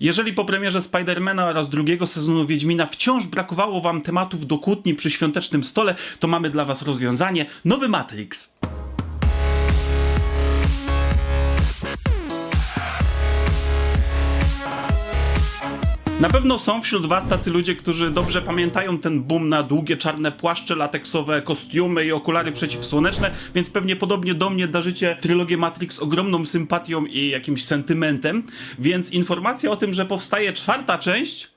Jeżeli po premierze Spidermana oraz drugiego sezonu Wiedźmina wciąż brakowało wam tematów do kłótni przy świątecznym stole, to mamy dla was rozwiązanie. Nowy Matrix. Na pewno są wśród was tacy ludzie, którzy dobrze pamiętają ten boom na długie czarne płaszcze, lateksowe kostiumy i okulary przeciwsłoneczne, więc pewnie podobnie do mnie darzycie trylogię Matrix ogromną sympatią i jakimś sentymentem. Więc informacja o tym, że powstaje czwarta część,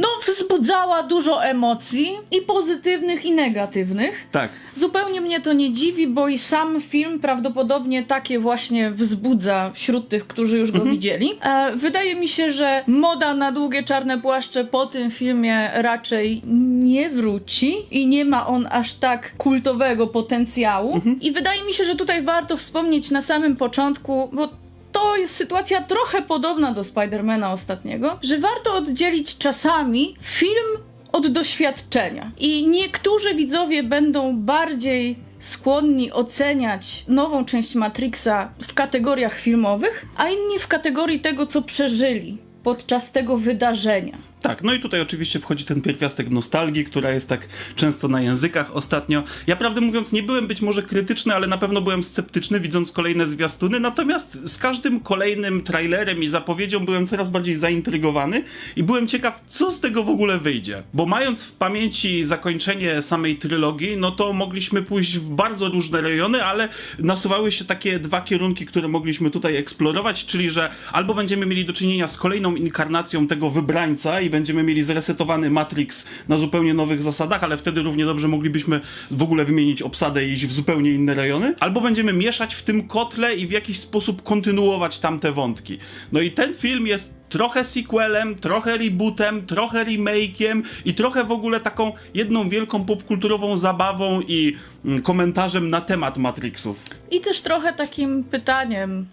No, wzbudzała dużo emocji i pozytywnych, i negatywnych. tak, Zupełnie mnie to nie dziwi, bo i sam film prawdopodobnie takie właśnie wzbudza wśród tych, którzy już go widzieli. E, wydaje mi się, że moda na długie czarne płaszcze po tym filmie raczej nie wróci i nie ma on aż tak kultowego potencjału. I wydaje mi się, że tutaj warto wspomnieć na samym początku, bo to jest sytuacja trochę podobna do Spidermana ostatniego, że warto oddzielić czasami film od doświadczenia. I niektórzy widzowie będą bardziej skłonni oceniać nową część Matrixa w kategoriach filmowych, a inni w kategorii tego, co przeżyli podczas tego wydarzenia. Tak, no i tutaj oczywiście wchodzi ten pierwiastek nostalgii, która jest tak często na językach ostatnio. Ja prawdę mówiąc nie byłem być może krytyczny, ale na pewno byłem sceptyczny widząc kolejne zwiastuny, natomiast z każdym kolejnym trailerem i zapowiedzią byłem coraz bardziej zaintrygowany i byłem ciekaw, co z tego w ogóle wyjdzie. Bo mając w pamięci zakończenie samej trylogii, no to mogliśmy pójść w bardzo różne rejony, ale nasuwały się takie dwa kierunki, które mogliśmy tutaj eksplorować, czyli że albo będziemy mieli do czynienia z kolejną inkarnacją tego wybrańca i będziemy mieli zresetowany Matrix na zupełnie nowych zasadach, ale wtedy równie dobrze moglibyśmy w ogóle wymienić obsadę i iść w zupełnie inne rejony, albo będziemy mieszać w tym kotle i w jakiś sposób kontynuować tamte wątki. No i ten film jest trochę sequelem, trochę rebootem, trochę remake'iem i trochę w ogóle taką jedną wielką popkulturową zabawą i mm, komentarzem na temat Matrixów. I też trochę takim pytaniem,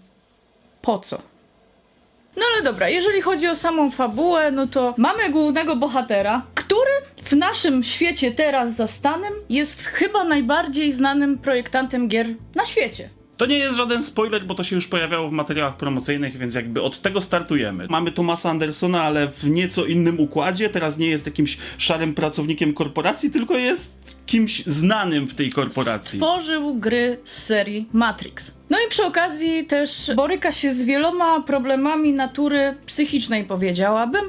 po co? No ale dobra, jeżeli chodzi o samą fabułę, no to mamy głównego bohatera, który w naszym świecie teraz zastanym jest chyba najbardziej znanym projektantem gier na świecie. To nie jest żaden spoiler, bo to się już pojawiało w materiałach promocyjnych, więc jakby od tego startujemy. Mamy Thomasa Andersona, ale w nieco innym układzie. Teraz nie jest jakimś szarym pracownikiem korporacji, tylko jest kimś znanym w tej korporacji. Stworzył gry z serii Matrix. No i przy okazji też boryka się z wieloma problemami natury psychicznej, powiedziałabym,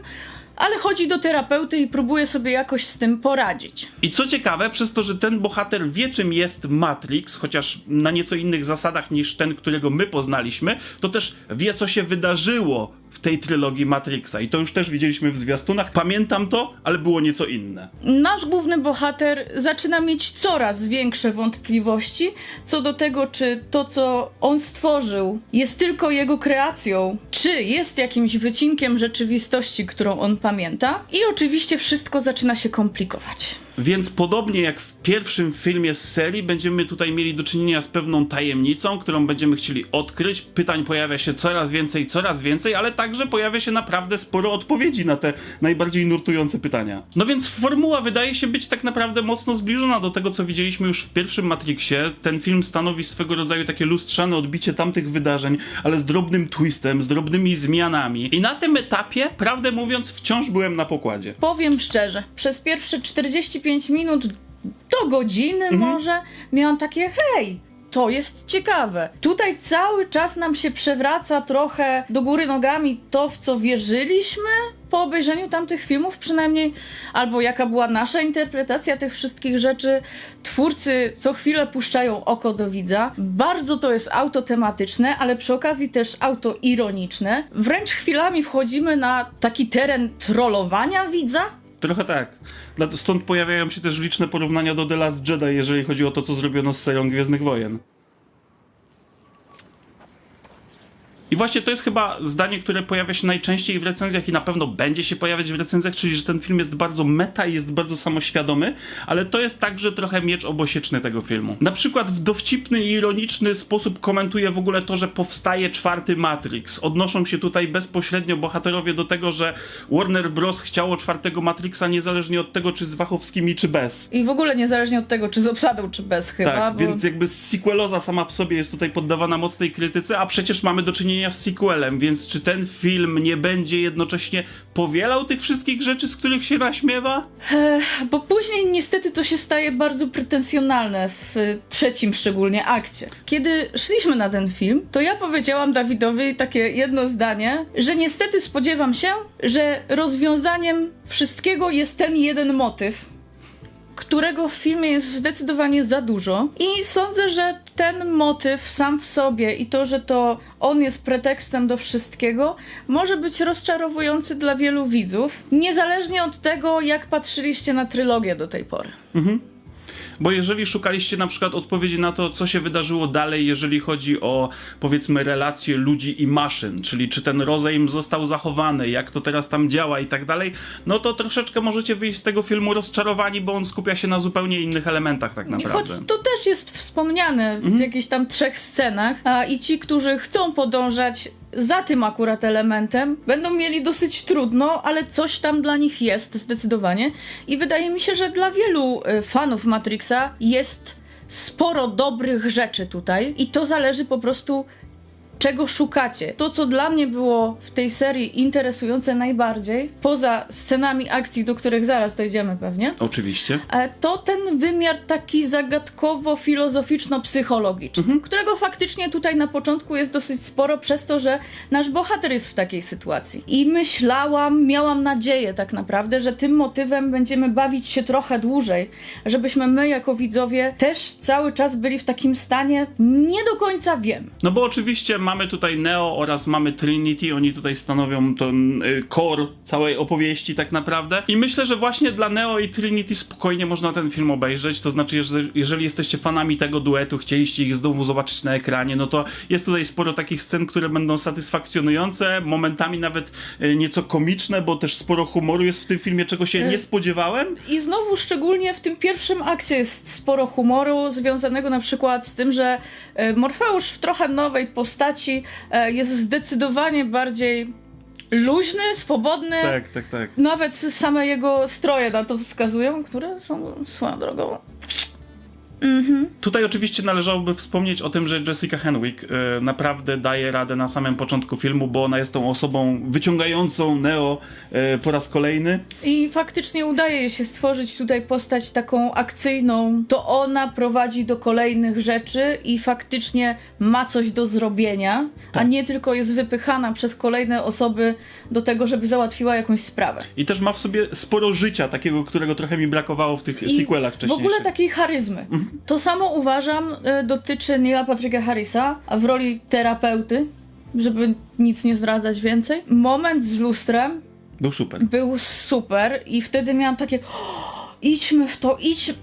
ale chodzi do terapeuty i próbuje sobie jakoś z tym poradzić. I co ciekawe, przez to, że ten bohater wie, czym jest Matrix, chociaż na nieco innych zasadach niż ten, którego my poznaliśmy, to też wie, co się wydarzyło w tej trylogii Matrixa. I to już też widzieliśmy w zwiastunach. Pamiętam to, ale było nieco inne. Nasz główny bohater zaczyna mieć coraz większe wątpliwości co do tego, czy to, co on stworzył, jest tylko jego kreacją, czy jest jakimś wycinkiem rzeczywistości, którą on pamięta. I oczywiście wszystko zaczyna się komplikować. Więc podobnie jak w pierwszym filmie z serii, będziemy tutaj mieli do czynienia z pewną tajemnicą, którą będziemy chcieli odkryć. Pytań pojawia się coraz więcej, coraz więcej, ale także pojawia się naprawdę sporo odpowiedzi na te najbardziej nurtujące pytania. No więc formuła wydaje się być tak naprawdę mocno zbliżona do tego, co widzieliśmy już w pierwszym Matrixie. Ten film stanowi swego rodzaju takie lustrzane odbicie tamtych wydarzeń, ale z drobnym twistem, z drobnymi zmianami. I na tym etapie, prawdę mówiąc, wciąż byłem na pokładzie. Powiem szczerze, przez pierwsze 45 minut do godziny może miałam takie hej. To jest ciekawe. Tutaj cały czas nam się przewraca trochę do góry nogami to, w co wierzyliśmy po obejrzeniu tamtych filmów, przynajmniej, albo jaka była nasza interpretacja tych wszystkich rzeczy. Twórcy co chwilę puszczają oko do widza. Bardzo to jest autotematyczne, ale przy okazji też autoironiczne. Wręcz chwilami wchodzimy na taki teren trollowania widza. Trochę tak. Stąd pojawiają się też liczne porównania do The Last Jedi, jeżeli chodzi o to, co zrobiono z serią Gwiezdnych Wojen. I właśnie to jest chyba zdanie, które pojawia się najczęściej w recenzjach i na pewno będzie się pojawiać w recenzjach, czyli że ten film jest bardzo meta i jest bardzo samoświadomy, ale to jest także trochę miecz obosieczny tego filmu. Na przykład w dowcipny i ironiczny sposób komentuje w ogóle to, że powstaje czwarty Matrix. Odnoszą się tutaj bezpośrednio bohaterowie do tego, że Warner Bros. chciało czwartego Matrixa niezależnie od tego, czy z Wachowskimi, czy bez. I w ogóle niezależnie od tego, czy z obsadą, czy bez chyba. Tak, bo... więc jakby sequeloza sama w sobie jest tutaj poddawana mocnej krytyce, a przecież mamy do czynienia czynienia z sequelem, więc czy ten film nie będzie jednocześnie powielał tych wszystkich rzeczy, z których się naśmiewa? Bo później niestety to się staje bardzo pretensjonalne w trzecim szczególnie akcie. Kiedy szliśmy na ten film, to ja powiedziałam Dawidowi takie jedno zdanie, że niestety spodziewam się, że rozwiązaniem wszystkiego jest ten jeden motyw, którego w filmie jest zdecydowanie za dużo. I sądzę, że ten motyw sam w sobie i to, że to on jest pretekstem do wszystkiego, może być rozczarowujący dla wielu widzów, niezależnie od tego, jak patrzyliście na trylogię do tej pory. Bo jeżeli szukaliście na przykład odpowiedzi na to, co się wydarzyło dalej, jeżeli chodzi o powiedzmy relacje ludzi i maszyn, czyli czy ten rozejm został zachowany, jak to teraz tam działa i tak dalej, no to troszeczkę możecie wyjść z tego filmu rozczarowani, bo on skupia się na zupełnie innych elementach tak I choć naprawdę. to też jest wspomniane w jakichś tam trzech scenach, a i ci, którzy chcą podążać za tym akurat elementem, będą mieli dosyć trudno, ale coś tam dla nich jest zdecydowanie. I wydaje mi się, że dla wielu y, fanów Matrixa jest sporo dobrych rzeczy tutaj i to zależy po prostu czego szukacie. To, co dla mnie było w tej serii interesujące najbardziej, poza scenami akcji, do których zaraz dojdziemy pewnie, Oczywiście. E, to ten wymiar taki zagadkowo-filozoficzno-psychologiczny, którego faktycznie tutaj na początku jest dosyć sporo przez to, że nasz bohater jest w takiej sytuacji. I myślałam, miałam nadzieję tak naprawdę, że tym motywem będziemy bawić się trochę dłużej, żebyśmy my jako widzowie też cały czas byli w takim stanie nie do końca wiem. No bo oczywiście mamy tutaj Neo oraz mamy Trinity, oni tutaj stanowią ten y, core całej opowieści tak naprawdę. I myślę, że właśnie dla Neo i Trinity spokojnie można ten film obejrzeć. To znaczy, jeżeli, jeżeli jesteście fanami tego duetu, chcieliście ich znowu zobaczyć na ekranie, no to jest tutaj sporo takich scen, które będą satysfakcjonujące, momentami nawet y, nieco komiczne, bo też sporo humoru jest w tym filmie, czego się nie spodziewałem. I znowu szczególnie w tym pierwszym akcie jest sporo humoru związanego na przykład z tym, że Morfeusz w trochę nowej postaci e, jest zdecydowanie bardziej luźny, swobodny. Tak, tak, tak. Nawet same jego stroje na to wskazują, które są swoją drogą. Tutaj oczywiście należałoby wspomnieć o tym, że Jessica Henwick y, naprawdę daje radę na samym początku filmu, bo ona jest tą osobą wyciągającą Neo y, po raz kolejny. I faktycznie udaje jej się stworzyć tutaj postać taką akcyjną. To ona prowadzi do kolejnych rzeczy i faktycznie ma coś do zrobienia, a Tak. nie tylko jest wypychana przez kolejne osoby do tego, żeby załatwiła jakąś sprawę. I też ma w sobie sporo życia, takiego, którego trochę mi brakowało w tych I sequelach w wcześniejszych. ogóle takiej charyzmy. To samo uważam y, dotyczy Neila Patricka Harrisa, a w roli terapeuty, żeby nic nie zdradzać więcej. Moment z lustrem Był super. był super i wtedy miałam takie "O, idźmy w to, idź...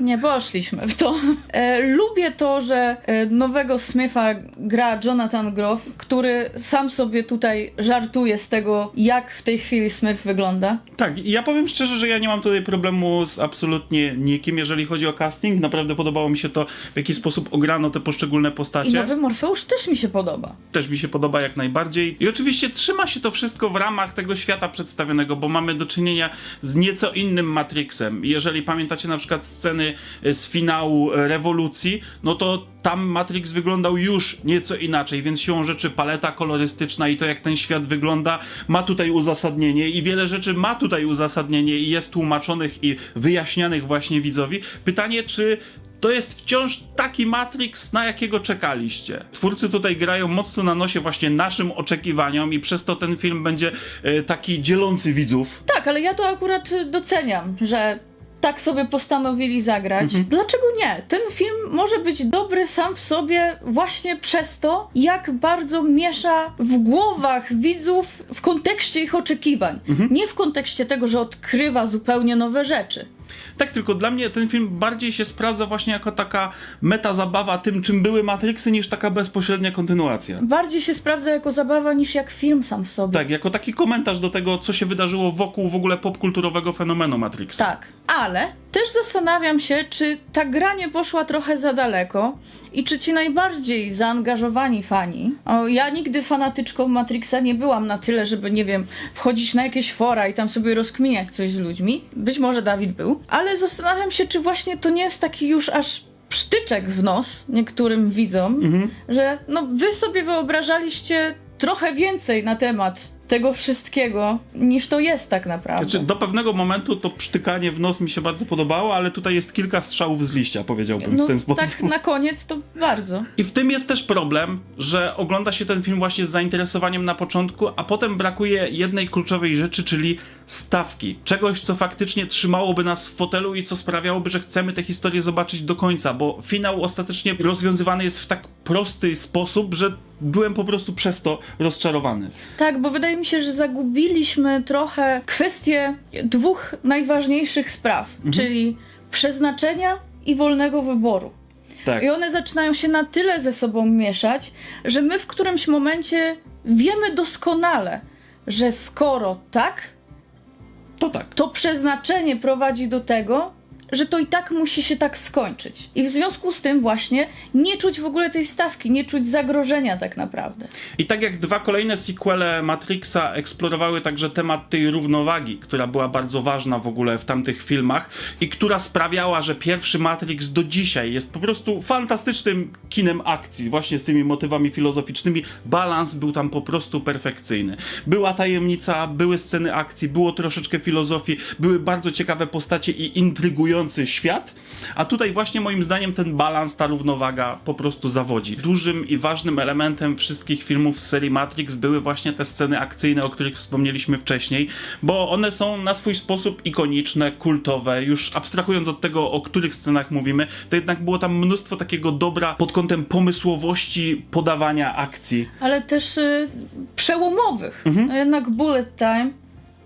Nie poszliśmy w to. E, lubię to, że e, nowego Smitha gra Jonathan Groff, który sam sobie tutaj żartuje z tego, jak w tej chwili Smith wygląda. Tak, i ja powiem szczerze, że ja nie mam tutaj problemu z absolutnie nikim, jeżeli chodzi o casting. Naprawdę podobało mi się to, w jaki sposób ograno te poszczególne I postacie. nowy Morfeusz też mi się podoba. też mi się podoba jak najbardziej. I oczywiście trzyma się to wszystko w ramach tego świata przedstawionego, bo mamy do czynienia z nieco innym Jeżeli pamiętacie na przykład sceny e, z finału e, rewolucji, no to tam Matrix wyglądał już nieco inaczej, więc siłą rzeczy paleta kolorystyczna i to jak ten świat wygląda ma tutaj uzasadnienie i wiele rzeczy ma tutaj uzasadnienie i jest tłumaczonych i wyjaśnianych właśnie widzowi. Pytanie, czy to jest wciąż taki Matrix, na jakiego czekaliście. Twórcy tutaj grają mocno na nosie właśnie naszym oczekiwaniom i przez to ten film będzie e, taki dzielący widzów. Tak, ale ja to akurat doceniam, że tak sobie postanowili zagrać. Dlaczego nie? Ten film może być dobry sam w sobie właśnie przez to, jak bardzo miesza w głowach widzów w kontekście ich oczekiwań. Nie w kontekście tego, że odkrywa zupełnie nowe rzeczy. Tak, tylko dla mnie ten film bardziej się sprawdza właśnie jako taka meta zabawa tym, czym były Matrixy, niż taka bezpośrednia kontynuacja. Bardziej się sprawdza jako zabawa niż jak film sam w sobie. Tak, jako taki komentarz do tego, co się wydarzyło wokół w ogóle popkulturowego fenomenu Matrixa. Tak, ale też zastanawiam się, czy ta gra nie poszła trochę za daleko i czy ci najbardziej zaangażowani fani. O, ja nigdy fanatyczką Matrixa nie byłam na tyle, żeby, nie wiem, wchodzić na jakieś fora i tam sobie rozkminiać coś z ludźmi. Być może Dawid był, ale zastanawiam się, czy właśnie to nie jest taki już aż psztyczek w nos niektórym widzom, Mhm. że no wy sobie wyobrażaliście trochę więcej na temat tego wszystkiego, niż to jest tak naprawdę. Znaczy, do pewnego momentu to psztykanie w nos mi się bardzo podobało, ale tutaj jest kilka strzałów z liścia, powiedziałbym no w ten sposób. tak na koniec to bardzo. I w tym jest też problem, że ogląda się ten film właśnie z zainteresowaniem na początku, a potem brakuje jednej kluczowej rzeczy, czyli stawki. Czegoś, co faktycznie trzymałoby nas w fotelu i co sprawiałoby, że chcemy tę historię zobaczyć do końca, bo finał ostatecznie rozwiązywany jest w tak prosty sposób, że byłem po prostu przez to rozczarowany. Tak, bo wydaje mi się, że zagubiliśmy trochę kwestię dwóch najważniejszych spraw, Mhm. czyli przeznaczenia i wolnego wyboru. Tak. I one zaczynają się na tyle ze sobą mieszać, że my w którymś momencie wiemy doskonale, że skoro tak, To tak. to przeznaczenie prowadzi do tego, że to i tak musi się tak skończyć. I w związku z tym właśnie nie czuć w ogóle tej stawki, nie czuć zagrożenia tak naprawdę. I tak jak dwa kolejne sequele Matrixa eksplorowały także temat tej równowagi, która była bardzo ważna w ogóle w tamtych filmach i która sprawiała, że pierwszy Matrix do dzisiaj jest po prostu fantastycznym kinem akcji, właśnie z tymi motywami filozoficznymi. Balans był tam po prostu perfekcyjny. Była tajemnica, były sceny akcji, było troszeczkę filozofii, były bardzo ciekawe postacie i świat, a tutaj właśnie moim zdaniem ten balans, ta równowaga po prostu zawodzi. Dużym i ważnym elementem wszystkich filmów z serii Matrix były właśnie te sceny akcyjne, o których wspomnieliśmy wcześniej, bo one są na swój sposób ikoniczne, kultowe. Już abstrahując od tego, o których scenach mówimy, to jednak było tam mnóstwo takiego dobra pod kątem pomysłowości podawania akcji. ale też y, przełomowych. Mhm. No Jednak Bullet Time,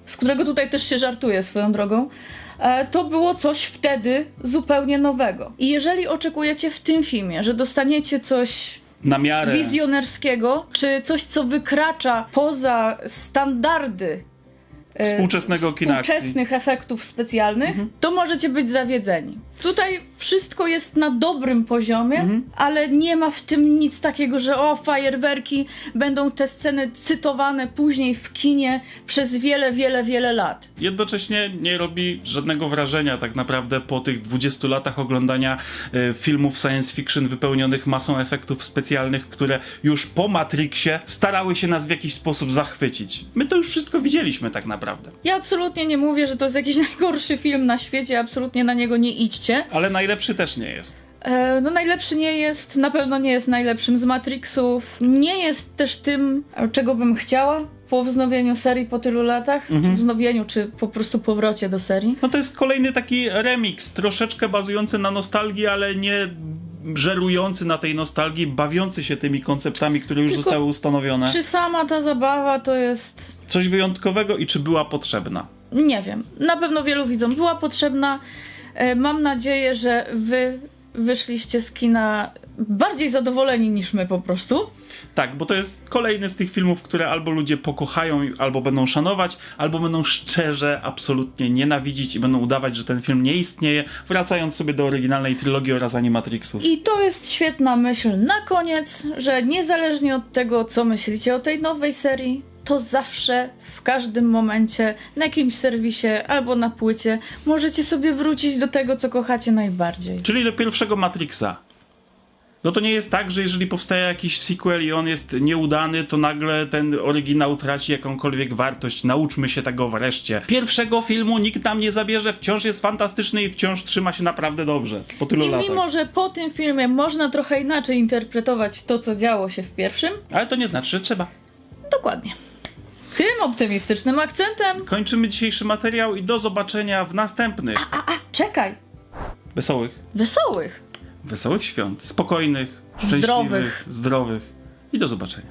z którego tutaj też się żartuje swoją drogą, to było coś wtedy zupełnie nowego. I jeżeli oczekujecie w tym filmie, że dostaniecie coś Na miarę. wizjonerskiego, czy coś, co wykracza poza standardy e, Współczesnego kina. Mhm. współczesnych efektów specjalnych, to możecie być zawiedzeni. Tutaj wszystko jest na dobrym poziomie, Mhm. ale nie ma w tym nic takiego, że o, fajerwerki, będą te sceny cytowane później w kinie przez wiele, wiele, wiele lat. jednocześnie nie robi żadnego wrażenia tak naprawdę po tych 20 latach oglądania e, filmów science fiction wypełnionych masą efektów specjalnych, które już po Matrixie starały się nas w jakiś sposób zachwycić. My to już wszystko widzieliśmy tak naprawdę. Ja absolutnie nie mówię, że to jest jakiś najgorszy film na świecie, absolutnie na niego nie idźcie. Ale najlepszy też nie jest. E, No najlepszy nie jest, na pewno nie jest najlepszym z Matrixów. Nie jest też tym, czego bym chciała po wznowieniu serii po tylu latach. Czy wznowieniu, czy po prostu powrocie do serii. No to jest kolejny taki remix, troszeczkę bazujący na nostalgii, ale nie żerujący na tej nostalgii, bawiący się tymi konceptami, które już Tylko zostały ustanowione. Czy sama ta zabawa to jest... Coś wyjątkowego i czy była potrzebna? Nie wiem. Na pewno wielu widzom była potrzebna. E, Mam nadzieję, że wy wyszliście z kina bardziej zadowoleni niż my po prostu. Tak, bo to jest kolejny z tych filmów, które albo ludzie pokochają, albo będą szanować, albo będą szczerze, absolutnie nienawidzić i będą udawać, że ten film nie istnieje, wracając sobie do oryginalnej trylogii oraz animatrixów. I to jest świetna myśl na koniec, że niezależnie od tego, co myślicie o tej nowej serii, to zawsze, w każdym momencie, na jakimś serwisie albo na płycie, możecie sobie wrócić do tego, co kochacie najbardziej. Czyli do pierwszego Matrixa. No to nie jest tak, że jeżeli powstaje jakiś sequel i on jest nieudany, to nagle ten oryginał traci jakąkolwiek wartość. Nauczmy się tego wreszcie. Pierwszego filmu nikt nam nie zabierze, wciąż jest fantastyczny i wciąż trzyma się naprawdę dobrze. Po tylu I latach. mimo, że po tym filmie można trochę inaczej interpretować to, co działo się w pierwszym, Ale to nie znaczy, że trzeba. dokładnie. Tym optymistycznym akcentem. Kończymy dzisiejszy materiał i do zobaczenia w następnych. A, a, czekaj! Wesołych, Wesołych! wesołych świąt, spokojnych, szczęśliwych, Zdrowych. zdrowych i do zobaczenia.